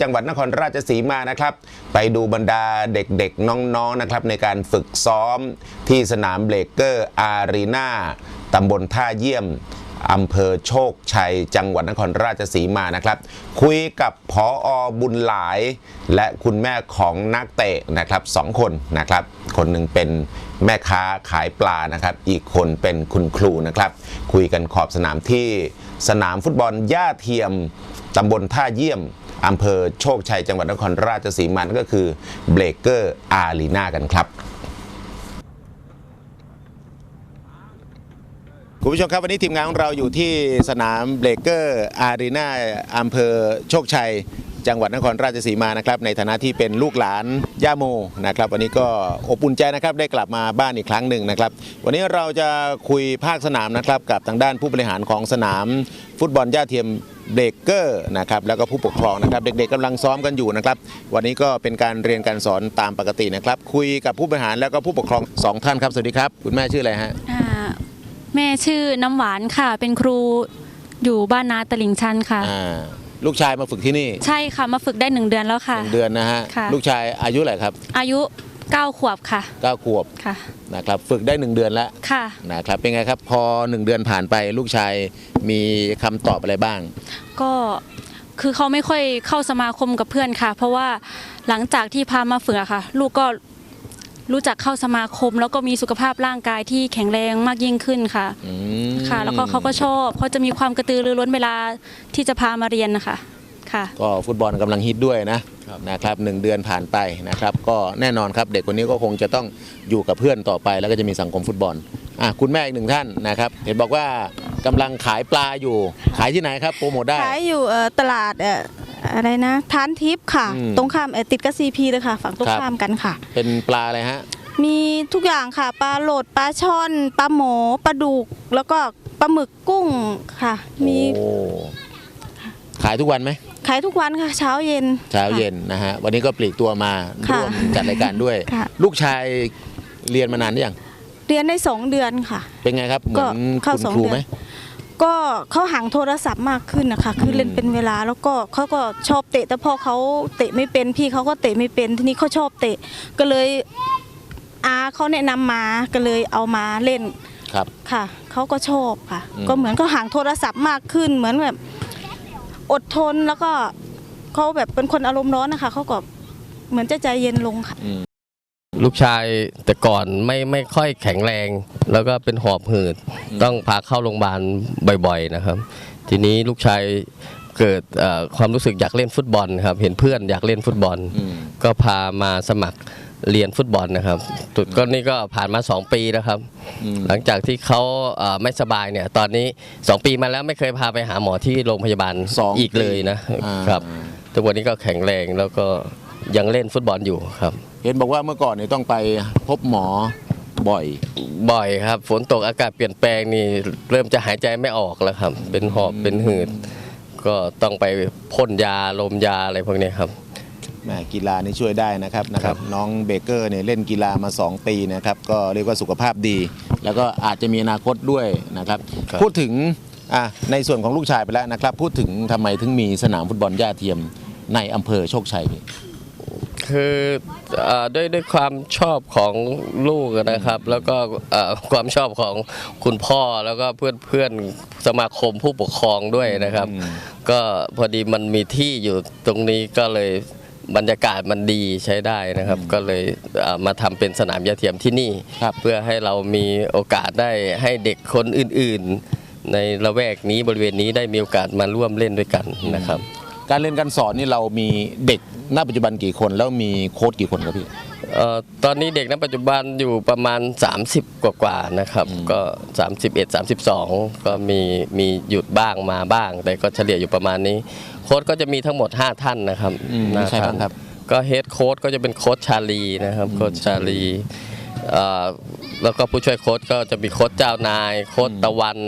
จังหวัดนครราชสีมานะครับ ไปดูบรรดาเด็กๆ น้องๆนะครับ ในการฝึกซ้อมที่สนามเบรกเกอร์อารีนาตำบลท่าเยี่ยมอำเภอโชคชัย จังหวัดนครราชสีมานะครับ คุยกับผออบุญหลาย และคุณแม่ของนักเตะนะครับสองคนนะครับ คนหนึ่งเป็นแม่ค้าขายปลานะครับ อีกคนเป็นคุณครูนะครับ คุยกันขอบสนามที่สนามฟุตบอลย่าเทียมตำบลท่าเยี่ยม อำเภอโชคชัยจังหวัดนครราชสีมาก็คือเบรกเกอร์อารีนากันครับคุณผู้ชมครับวันนี้ทีมงานของเราอยู่ที่สนามเบรกเกอร์อารีนาอำเภอโชคชัย จังหวัดนครราชสีมานะครับในฐานะที่เป็นลูกหลานย่าโมนะครับ วันนี้ก็อบอุ่นใจนะครับได้กลับมาบ้านอีกครั้งหนึ่งนะครับ วันนี้เราจะคุยภาคสนามนะครับกับทางด้านผู้บริหารของสนามฟุตบอลย่าเทียม เบรกเกอร์นะครับแล้วก็ผู้ปกครองนะครับ เด็กๆกำลังซ้อมกันอยู่นะครับ วันนี้ก็เป็นการเรียนการสอนตามปกตินะครับ คุยกับผู้บริหารแล้วก็ผู้ปกครองสองท่านครับสวัสดีครับ คุณแม่ชื่ออะไรฮะอ่าแม่ชื่อน้ำหวานค่ะ เป็นครูอยู่บ้านนาตลิ่งชันค่ะอ่าลูกชายมาฝึกที่นี่ ใช่ค่ะมาฝึกได้หนึ่งเดือนแล้วค่ะหนึ่งเดือนนะฮะค่ะลูกชายอายุเท่าไหร่ครับ อายุ 9 ขวบค่ะเก้าขวบค่ะนะครับฝึกได้หนึ่งเดือนแล้วค่ะนะครับเป็นไงครับพอหนึ่งเดือนผ่านไปลูกชายมีคำตอบอะไรบ้าง ก็คือเขาไม่ค่อยเข้าสมาคมกับเพื่อนค่ะ เพราะว่าหลังจากที่พามาฝึกอะค่ะ ลูกก็รู้จักเข้าสมาคม แล้วก็มีสุขภาพร่างกายที่แข็งแรงมากยิ่งขึ้นค่ะอืมค่ะ แล้วก็เขาก็ชอบเขาจะมีความกระตือรือร้นเวลาที่จะพามาเรียนนะคะค่ะ ก็ฟุตบอลกำลังฮิตด้วยนะ นะครับหนึ่งเดือนผ่านไปนะครับ ก็แน่นอนครับเด็กคนนี้ก็คงจะต้องอยู่กับเพื่อนต่อไป แล้วก็จะมีสังคมฟุตบอลอะคุณแม่อีกหนึ่งท่านนะครับเห็นบอกว่ากำลังขายปลาอยู่ ขายที่ไหนครับโปรโมทได้ขายอยู่เอ่อตลาดเอ่ออะไรนะทานทิพย์ค่ะอืมตรงข้ามเอ่อติดกับซีพีเลยค่ะ ฝั่งตรงครับข้ามกันค่ะ เป็นปลาอะไรฮะมีทุกอย่างค่ะปลาโหลดปลาช่อนปลาหมอปลาดุกแล้วก็ปลาหมึกกุ้งค่ะ มีโอ้ ขายทุกวันไหมขายทุกวันค่ะเช้าเย็น เช้าเย็นนะฮะวันนี้ก็ปลีกตัวมาค่ะร่วมจัดรายการด้วย ค่ะ ลูกชายเรียนมานานหรือยังเรียนได้สองเดือนค่ะ เป็นไงครับเหมืก็อนเข้าคุณสองครูเดือน ไหมก็เขาห่างโทรศัพท์มากขึ้นนะคะคือเล่นเป็นเวลาแล้วก็เขาก็ชอบเตะ แต่พอเขาเตะไม่เป็นพี่เขาก็เตะไม่เป็นทีนี้เขาชอบเตะ ก็เลยอาเขาแนะนำมาก็เลยเอามาเล่นครับ ค่ะเขาก็ชอบค่ะ อืม ก็เหมือนเขาห่างโทรศัพท์มากขึ้น เหมือนแบบ อดทนแล้วก็เขาแบบเป็นคนอารมณ์ร้อนนะคะเขาก็เหมือนจะใจเย็นลงค่ะ ลูกชายแต่ก่อนไม่ไม่ค่อยแข็งแรง แล้วก็เป็นหอบหืดต้องพาเข้าโรงพยาบาลบ่อยๆนะครับ ทีนี้ลูกชายเกิดเอ่อความรู้สึกอยากเล่นฟุตบอลครับ เห็นเพื่อนอยากเล่นฟุตบอลอืมก็พามาสมัคร เรียนฟุตบอลนะครับตุดก็นี่ก็ผ่านมา 2 ปีแล้วครับอืมหลังจากที่เขาเอ่อไม่สบายเนี่ย ตอนนี้ 2 ปีมาแล้วไม่เคยพาไปหาหมอที่โรงพยาบาลสองอีกเลยนะอ่าครับทุกวันนี้ก็แข็งแรงแล้วก็ยังเล่นฟุตบอลอยู่ครับ เห็นบอกว่าเมื่อก่อนเนี่ยต้องไปพบหมอบ่อย บ่อยครับ ฝนตกอากาศเปลี่ยนแปลงนี่เริ่มจะหายใจไม่ออกแล้วครับ เป็นหอบเป็นหืด ก็ต้องไปพ่นยาลมยาอะไรพวกนี้ครับ แหมกีฬานี่ช่วยได้นะครับนะครับ น้องเบเกอร์เนี่ยเล่นกีฬามา 2 ปีนะครับ ก็เรียกว่าสุขภาพดี แล้วก็อาจจะมีอนาคตด้วยนะครับครับพูดถึงอะในส่วนของลูกชายไปแล้วนะครับ พูดถึงทำไมถึงมีสนามฟุตบอลย่าเทียมในอำเภอโชคชัยพี่คือเอ่อด้วยด้วยความชอบของลูกนะครับ แล้วก็เอ่อความชอบของคุณพ่อแล้วก็เพื่อนเพื่อนสมาคมผู้ปกครองด้วยนะครับอืมก็พอดีมันมีที่อยู่ตรงนี้ก็เลย บรรยากาศมันดีใช้ได้นะครับ ก็เลยเอ่อมาทำเป็นสนามยาเทียมที่นี่ครับเพื่อให้เรามีโอกาสได้ให้เด็กคนอื่น ๆ ในละแวกนี้บริเวณนี้ได้มีโอกาสมาร่วมเล่นด้วยกันนะครับ การเรียนการสอนนี่เรามีเด็กณปัจจุบันกี่คน แล้วมีโค้ชกี่คนครับพี่เอ่อ ตอนนี้เด็กณปัจจุบันอยู่ประมาณ 30 กว่าๆนะครับ ก็ 31 32 ก็มีมีหยุดบ้างมาบ้าง แต่ก็เฉลี่ยอยู่ประมาณนี้ โค้ชก็จะมีทั้งหมด 5 ท่านนะครับอืมมีใครนะบ้างครับ ก็เฮดโค้ชก็จะเป็นโค้ชชาลีนะครับโค้ชชาลีเอ่อแล้วก็ผู้ช่วยโค้ชก็จะมีโค้ชเจ้านาย โค้ชตะวัน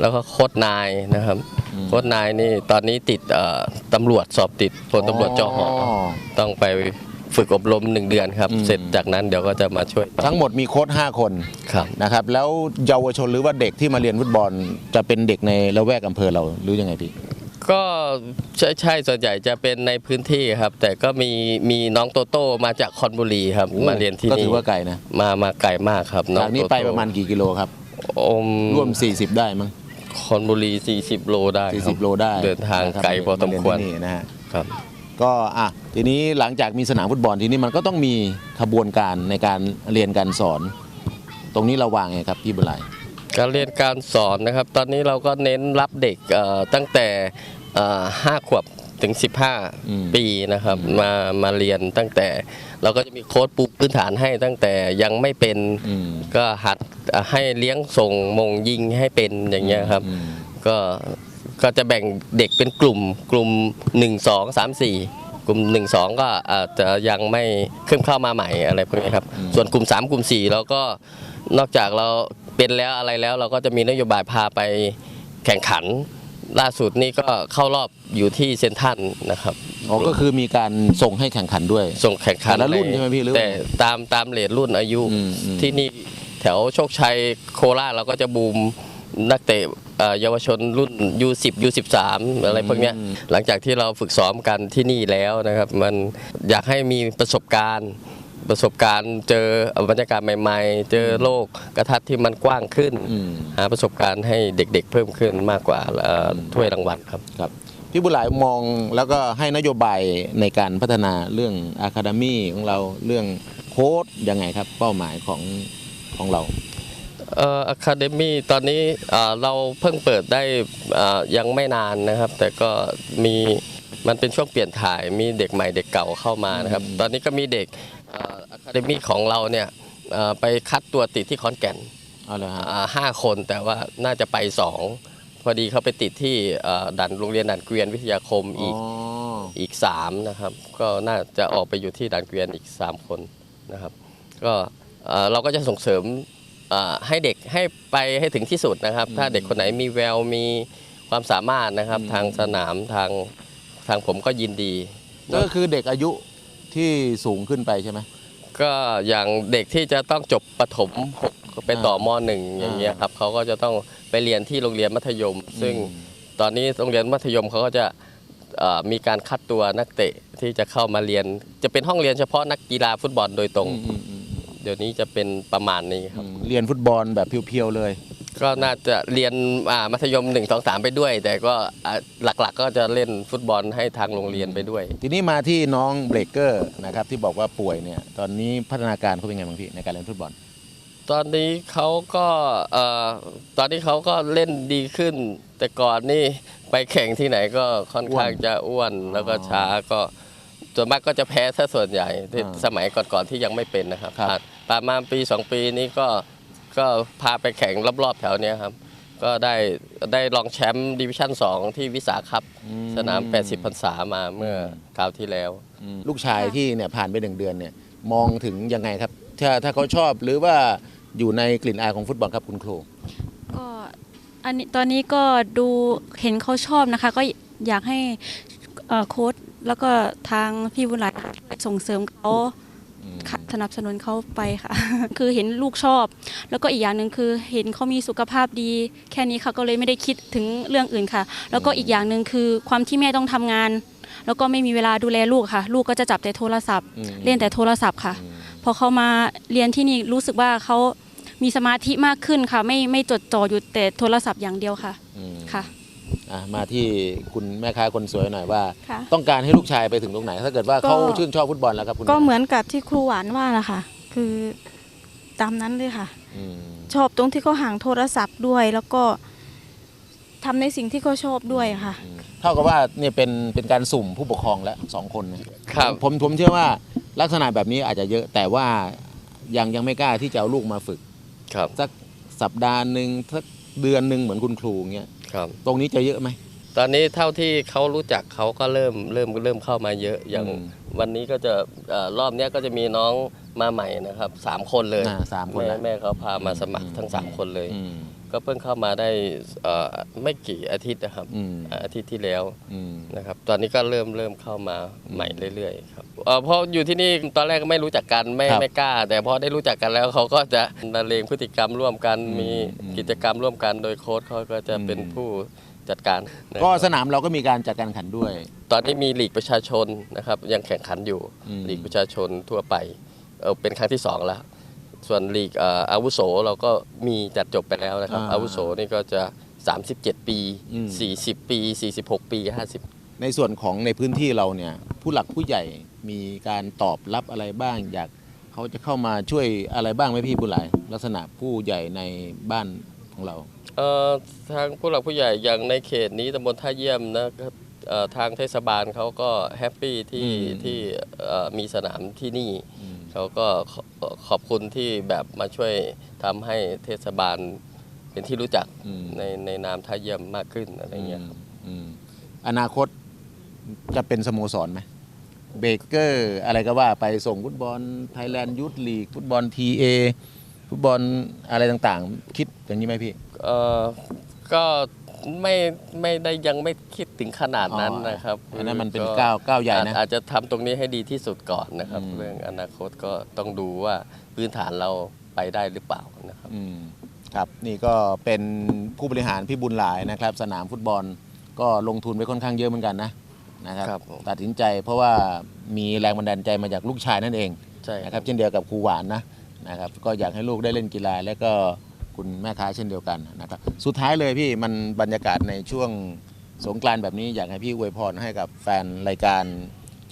แล้วก็โค้ชนายนะครับโค้ชนายนี่ตอนนี้ติดเอ่อตำรวจสอบติดพลตำรวจจอหอต้องไป ฝึกอบรมหนึ่งเดือนครับอืมเสร็จจากนั้นเดี๋ยวก็จะมาช่วยทั้งหมดมีโค้ช5คนครับนะครับแล้วเยาวชนหรือว่าเด็กที่มาเรียนฟุตบอล จะเป็นเด็กในละแวกอำเภอเราหรือยังไงพี่ก็ใช่ใช่ส่วนใหญ่จะเป็นในพื้นที่ครับ แต่ก็มีมีน้องโตโต้มาจากคอนบุรีครับ มาเรียนที่ก็นี่ถือว่าไกลนะมามาไกลมากครับน้องจากนี้โตโต้ไปประมาณกี่กิโลครับอมร่วม 40 ได้มั้งคอนบุรี 40 โลได้ครับ40 โลได้ เดินทางนะครับไกลพอสมควราเยนที่นี่นะฮะครับ ก็อะทีนี้หลังจากมีสนามฟุตบอลทีนี้มันก็ต้องมีขบวนการในการเรียนการสอน ตรงนี้เราวางไงครับพี่บุญไหลการเรียนการสอนนะครับ ตอนนี้เราก็เน้นรับเด็กเอ่อตั้งแต่เอ่อ5ขวบถึงอืม15 ปีนะครับมามาเรียนตั้งแต่ เราก็จะมีโค้ดปูพื้นฐานให้ตั้งแต่ยังไม่เป็นอืมก็หัดเอ่อให้เลี้ยงส่งมงยิงให้เป็นอย่างเงี้ยครับอืมก็ ก็จะแบ่งเด็กเป็นกลุ่มกลุ่ม 1 2 3 4 กลุ่ม 1 2 ก็อาจจะยังไม่ขึ้นเข้ามาใหม่อะไรพวกนี้ครับ ส่วนกลุ่ม 3 กลุ่ม4เราก็นอกจากเราเป็นแล้วอะไรแล้ว เราก็จะมีนโยบายพาไปแข่งขัน ล่าสุดนี่ก็เข้ารอบอยู่ที่เซนทรันนะครับ อ๋อก็คือมีการส่งให้แข่งขันด้วย ส่งแข่งขันแต่ละรุ่นใช่ไหมพี่หรือแต่ตามตามเลทรุ่นอายุอืมอืม ที่นี่แถวโชคชัยโคราชเราก็จะบูมนักเตะ เอ่อเยาวชนรุ่น U10 U13 อะไรพวกเนี้ยหลังจากที่เราฝึกซ้อมกันที่นี่แล้วนะครับ มันอยากให้มีประสบการณ์ประสบการณ์เจอบรรยากาศใหม่ๆ เจอโลกกระทัดที่มันกว้างขึ้นอืมหาประสบการณ์ให้เด็กๆเพิ่มขึ้นมากกว่าเอ่อถ้วยรางวัลครับครับพี่บุญหลายมองแล้วก็ให้นโยบายในการพัฒนาเรื่องอะคาเดมี่ของเราเรื่องโค้ดยังไงครับ เป้าหมายของของเรา เอ่ออะคาเดมี่ตอนนี้เอ่อเราเพิ่งเปิดได้เอ่อยังไม่นานนะครับ แต่ก็มีมันเป็นช่วงเปลี่ยนถ่ายมีเด็กใหม่เด็กเก่าเข้ามานะครับ ตอนนี้ก็มีเด็กอะคาเดมี่ของเราเนี่ยเอ่อไปคัดตัวติดที่ขอนแก่นเอาเลยฮะอ่าห้าคนแต่ว่าน่าจะไปสองพอดีเขาไปติดที่เอ่อดันโรงเรียนดันเกวียนวิทยาคมอีกอ๋ออีกสามนะครับ ก็น่าจะออกไปอยู่ที่ดันเกวียนอีกสามคนนะครับ ก็เอ่อเราก็จะส่งเสริมเอ่อ ให้เด็กให้ไปให้ถึงที่สุดนะครับ ถ้าเด็กคนไหนมีแววมีความสามารถนะครับทางสนามทางทางผมก็ยินดีก็คือเด็กอายุที่สูงขึ้นไปใช่ไหมก็อย่างเด็กที่จะต้องจบประถมหกไปต่อมหนึ่งอย่างเงี้ยครับเขาก็จะต้องไปเรียนที่โรงเรียนมัธยม ซึ่งตอนนี้โรงเรียนมัธยมเขาก็จะเอ่อมีการคัดตัวนักเตะที่จะเข้ามาเรียน จะเป็นห้องเรียนเฉพาะนักกีฬาฟุตบอลโดยตรงอืมอืม เดี๋ยวนี้จะเป็นประมาณนี้ครับอืมเรียนฟุตบอลแบบเพียวๆเลย ก็น่าจะเรียนอ่ามัธยม 1 2 3 ไปด้วย แต่ก็อ่าหลักๆ ก็จะเล่นฟุตบอลให้ทางโรงเรียนไปด้วย ทีนี้มาที่น้องเบรกเกอร์นะครับที่บอกว่าป่วยเนี่ยตอนนี้พัฒนาการเขาเป็นไงบ้างพี่ในการเล่นฟุตบอล ตอนนี้เขาก็เอ่อตอนนี้เขาก็เล่นดีขึ้น แต่ก่อนนี่ไปแข่งที่ไหนก็ค่อนข้างจะอ้วนแล้วก็ช้าก็ส่วนมากก็จะแพ้ซะส่วนใหญ่ที่อ่าสมัยก่อนๆที่ยังไม่เป็นนะครับครับผ่าน ประมาณปี 2 ปีนี้ก็ก็พาไปแข่งรอบๆแถวเนี้ยครับ ก็ได้ได้รองแชมป์ดิวิชั่น 2 ที่วิสาครับสนาม 80พรรษามาเมื่อคราวที่แล้วอืมลูกชายที่เนี่ยผ่านไปหนึ่งเดือนเนี่ยมองถึงยังไงครับ ถ้าถ้าเขาชอบหรือว่าอยู่ในกลิ่นอายของฟุตบอลครับคุณครู ก็อันนี้ตอนนี้ก็ดูเห็นเขาชอบนะคะ ก็อยากให้เอ่อโค้ชแล้วก็ทางพี่บุญหลายส่งเสริมเขาค่ะ สนับสนุนเขาไปค่ะ คือเห็นลูกชอบ แล้วก็อีกอย่างหนึ่งคือเห็นเขามีสุขภาพดี แค่นี้ค่ะก็เลยไม่ได้คิดถึงเรื่องอื่นค่ะ แล้วก็อีกอย่างหนึ่งคือความที่แม่ต้องทำงาน แล้วก็ไม่มีเวลาดูแลลูกค่ะ ลูกก็จะจับแต่โทรศัพท์อืมเล่นแต่โทรศัพท์ค่ะ พอเขามาเรียนที่นี่รู้สึกว่าเขามีสมาธิมากขึ้นค่ะ ไม่ไม่จดจ่ออยู่แต่โทรศัพท์อย่างเดียวค่ะอืมค่ะ อะมาที่คุณแม่ค้าคนสวยหน่อยว่า ค่ะ ต้องการให้ลูกชายไปถึงตรงไหน ถ้าเกิดว่าก็เขาชื่นชอบฟุตบอลแล้วครับคุณก็เหมือนกับที่ครูหวานว่าแหละค่ะ คือตามนั้นเลยค่ะ อืมชอบตรงที่เขาห่างโทรศัพท์ด้วย แล้วก็ทำในสิ่งที่เขาชอบด้วยค่ะเท่ากับว่าเนี่ยเป็นเป็นการสุ่มผู้ปกครองแล้วสองคนเนี่ยครับ ผมผมเชื่อว่าลักษณะแบบนี้อาจจะเยอะ แต่ว่ายังยังไม่กล้าที่จะเอาลูกมาฝึก ครับ สักสัปดาห์หนึ่งสักเดือนหนึ่งเหมือนคุณครูเงี้ย ครับ ตรงนี้จะเยอะไหม ตอนนี้เท่าที่เขารู้จักเขาก็เริ่มเริ่มเริ่มเข้ามาเยอะ อย่างอืม วันนี้ก็จะเอ่อรอบเนี้ยก็จะมีน้องมาใหม่นะครับสามคนเลยอ่าสามคนแม่ละ แม่เขาพามาสมัครทั้งสามคนเลย อืม ก็เพิ่งเข้ามาได้เอ่อไม่กี่อาทิตย์นะครับอืมอาทิตย์ที่แล้วอืมนะครับ ตอนนี้ก็เริ่มเริ่มเข้ามาใหม่เรื่อยๆครับเอ่อเพราะอยู่ที่นี่ตอนแรกก็ไม่รู้จักกันไม่ครับไม่กล้า แต่พอได้รู้จักกันแล้วเขาก็จะละเลงพฤติกรรมร่วมกันอืมมีอืมกิจกรรมร่วมกันโดยโค้ชเขาก็จะเป็นอืมผู้จัดการนะครับก็สนามเราก็มีการจัดการแข่งขันด้วย ตอนนี้มีลีกประชาชนนะครับยังแข่งขันอยู่อืมลีกประชาชนทั่วไปเออเป็นครั้งที่สองแล้ว ส่วนลีกเอ่ออาวุโสเราก็มีจัดจบไปแล้วนะครับ อาวุโสนี่ก็จะ 37 ปี 40 ปี 46 ปี 50 ในส่วนของในพื้นที่เราเนี่ยผู้หลักผู้ใหญ่มีการตอบรับอะไรบ้าง อยากเขาจะเข้ามาช่วยอะไรบ้างไหมพี่บุญหลายลักษณะผู้ใหญ่ในบ้านของเราเอ่อทางผู้หลักผู้ใหญ่อย่างในเขตนี้ตำบลท่าเยี่ยมนะครับเอ่อทางเทศบาลเขาก็แฮปปี้ที่อืมที่เอ่อมีสนามที่นี่ เขาก็ขอขอบคุณที่แบบมาช่วยทำให้เทศบาลเป็นที่รู้จักอืม ในในนามท่าเยี่ยมมากขึ้นอะไรเงี้ยครับอืมอนาคตจะเป็นสโมสรไหมเบเกอร์อะไรก็ว่าไปส่งฟุตบอลไทยแลนด์ยูทลีกฟุตบอลทีเอฟุตบอลอะไรต่างๆ คิดอย่างนี้ไหมพี่ เอ่อก็ ไม่ไม่ได้ยังไม่คิดถึงขนาดนั้นนะครับอ๋ออันนั้นมันเป็นก็ก้าวก้าวใหญ่นะอาจอาจจะทำตรงนี้ให้ดีที่สุดก่อนนะครับอืมเรื่องอนาคตก็ต้องดูว่าพื้นฐานเราไปได้หรือเปล่านะครับอืมครับนี่ก็เป็นผู้บริหารพี่บุญหลายนะครับ สนามฟุตบอลก็ลงทุนไปค่อนข้างเยอะเหมือนกันนะนะครับครับผมตัดสินใจเพราะว่ามีแรงบันดาลใจมาจากลูกชายนั่นเองใช่นะครับเช่นเดียวกับครูหวานนะนะครับ ก็อยากให้ลูกได้เล่นกีฬาและก็ คุณแม่ค้าเช่นเดียวกันนะครับ สุดท้ายเลยพี่มันบรรยากาศในช่วงสงกรานต์แบบนี้อยากให้พี่อวยพรให้กับแฟนรายการ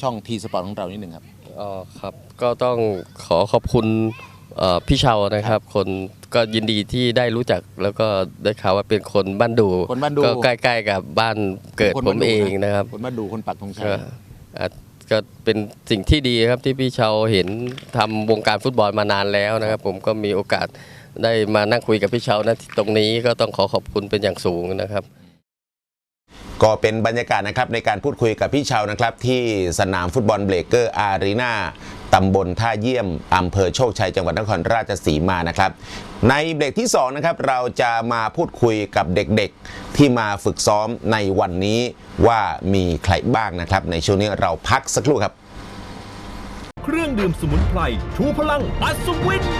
ช่องทีสปอร์ตของเรานิดหนึ่งครับอ๋อครับก็ต้องขอขอบคุณเอ่อพี่เชานะครับ คนก็ยินดีที่ได้รู้จักแล้วก็ได้ข่าวว่าเป็นคนบ้านดูคนบ้านดูก็ใกล้ ๆ กับบ้านเกิดคนผบ้านมดูเองนะนะครับ คนมาดูคนปักธงชัยก็อาจก็เป็นสิ่งที่ดีครับที่พี่เชาเห็นทำวงการฟุตบอลมานานแล้วนะครับ ผมก็มีโอกาส ได้มานั่งคุยกับพี่เชานะตรงนี้ก็ต้องขอขอบคุณเป็นอย่างสูงนะครับ ก็เป็นบรรยากาศนะครับในการพูดคุยกับพี่เชานะครับ ที่สนามฟุตบอลเบรกเกอร์อารีนาตำบลท่าเยี่ยม อำเภอโชคชัย จังหวัดนครราชสีมานะครับ ในเบรกที่2นะครับเราจะมาพูดคุยกับเด็กๆ ที่มาฝึกซ้อมในวันนี้ว่ามีใครบ้างนะครับ ในช่วงนี้เราพักสักครู่ครับ เครื่องดื่มสมุนไพรชูพลังอัศวินวิน